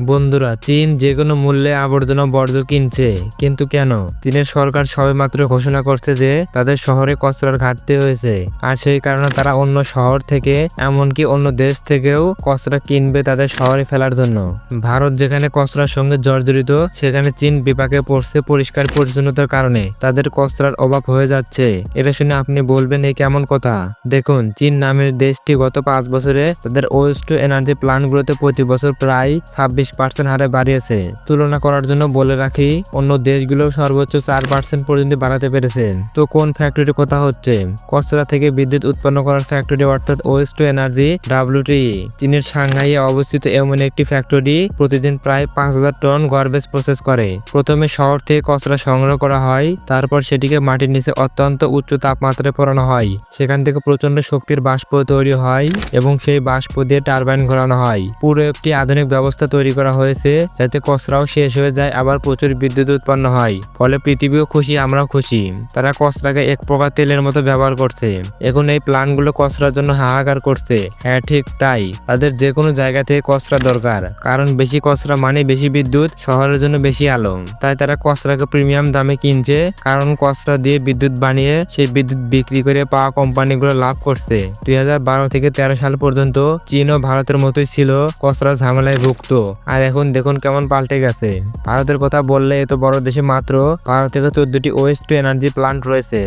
বন্ধুরা, চীন যে কোনো মূল্যে আবর্জনা বর্জ্য কিনছে। কিন্তু কেন? চীনের সরকার সবেমাত্র ঘোষণা করছে যে, তাদের শহরে কচরার ঘাটতি হয়েছে। আর সেই কারণে তারা অন্য শহর থেকে, এমনকি অন্য দেশ থেকেও কচরা কিনবে তাদের শহরে ফেলার জন্য। ভারত যেখানে কচরার সঙ্গে জর্জরিত, সেখানে চীন বিপাকে পড়ছে পরিষ্কার পরিচ্ছন্নতার কারণে। তাদের কচরার অভাব হয়ে যাচ্ছে। এটা শুনে আপনি বলবেন এই কেমন কথা? দেখুন, চীন নামের দেশটি গত পাঁচ বছরে তাদের ওয়েস্ট এনার্জি প্ল্যান্টগুলোতে প্রতি বছর প্রায় ছাব্বিশ পার্সেন্ট হারে বাড়িয়েছে। তুলনা করার জন্য বলে রাখি, অন্য দেশগুলো সর্বোচ্চ চার পার্সেন্ট পর্যন্ত বাড়াতে পেরেছেন। তো কোন ফ্যাক্টরির কথা হচ্ছে? কচরা থেকে বিদ্যুৎ উৎপন্ন করার ফ্যাক্টরি অর্থাৎ ওয়েস্ট টু এনার্জি ডাব্লিউটি চীনের সাংহাইয়ে অবস্থিত এমন একটি ফ্যাক্টরি প্রতিদিন প্রায় পাঁচ হাজার টন গার্বেজ প্রসেস করে। প্রথমে শহর থেকে কচরা সংগ্রহ করা হয়, তারপর সেটিকে মাটির নিচে অত্যন্ত উচ্চ তাপমাত্রায় পড়ানো হয়। সেখান থেকে প্রচণ্ড শক্তির বাষ্প তৈরি হয় এবং সেই বাষ্প দিয়ে টারবাইন ঘোরানো হয়। পুরো একটি আধুনিক ব্যবস্থা তৈরি করা হয়েছে যাতে কচরাও শেষ হয়ে যায়, আবার প্রচুর বিদ্যুৎ উৎপন্ন হয়। ফলে পৃথিবীও খুশি, আমরাও খুশি। তারা কচরাকে এক প্রকার তেলের মতো ব্যবহার করছে। এখন এই প্ল্যানগুলো কচরার জন্য হাহাকার করছে। হ্যাঁ ঠিক তাই। তাদের যে কোনো জায়গা থেকে কচরা দরকার। কারণ বেশি কচরা মানে বেশি বিদ্যুৎ, শহরের জন্য বেশি আলো। তাই তারা কচরাকে প্রিমিয়াম দামে কিনছে। কারণ কচরা দিয়ে বিদ্যুৎ বানিয়ে সেই বিদ্যুৎ বিক্রি করে পাওয়া কোম্পানিগুলো লাভ করছে। দুই হাজার বারো থেকে তেরো সাল পর্যন্ত চীন ও ভারতের মতোই ছিল কচরা ঝামেলায় ভুগত। আর এখন দেখুন কেমন পাল্টে গেছে। ভারতের কথা বললে এত বড় দেশে মাত্র ভারতে থেকে চোদ্দটি ওয়েস্ট টু এনার্জি প্লান্ট রয়েছে।